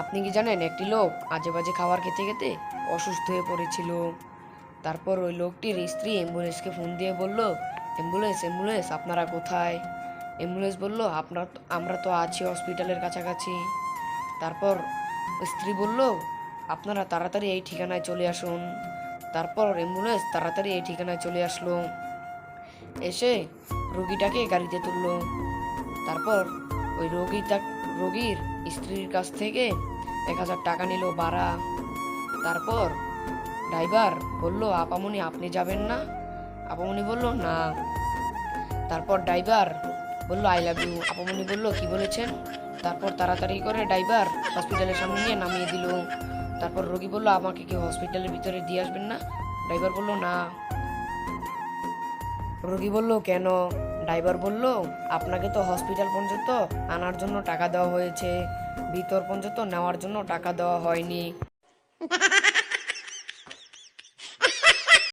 আপনি কি জানেন, একটি লোক আজে বাজে খাবার খেতে খেতে অসুস্থ হয়ে পড়েছিল। তারপর ওই লোকটির স্ত্রী অ্যাম্বুলেন্সকে ফোন দিয়ে বলল, অ্যাম্বুলেন্স অ্যাম্বুলেন্স, আপনারা কোথায়? অ্যাম্বুলেন্স বলল, আপনার আমরা তো আছি হসপিটালের কাছাকাছি। তারপর স্ত্রী বলল, আপনারা তাড়াতাড়ি এই ঠিকানায় চলে আসুন। তারপর অ্যাম্বুলেন্স তাড়াতাড়ি এই ঠিকানায় চলে আসলো। এসে রুগীটাকে গাড়িতে তুললো। তারপর ওই রোগীটা রোগীর স্ত্রীর কাছ থেকে এক হাজার টাকা নিল ভাড়া। তারপর ড্রাইভার বলল, আপামনি আপনি যাবেন না? আপামনি বলল, না। তারপর ড্রাইভার বলল, আই লাভ ইউ। আপামনি বলল, কি বলেছেন? তারপর তাড়াতাড়ি করে ড্রাইভার হসপিটালের সামনে নিয়ে নামিয়ে দিল। তারপর রোগী বলল, আমাকে কি হসপিটালের ভিতরে দিয়ে আসবেন না? ড্রাইভার বলল, না। রোগী বলল, কেন? ড্রাইভার বলল, আপনাকে তো হসপিটাল পর্যন্ত আনার জন্য টাকা দেওয়া হয়েছে। ভিতর পর্যন্ত নেওয়ার জন্য টাকা দেওয়া হয়নি।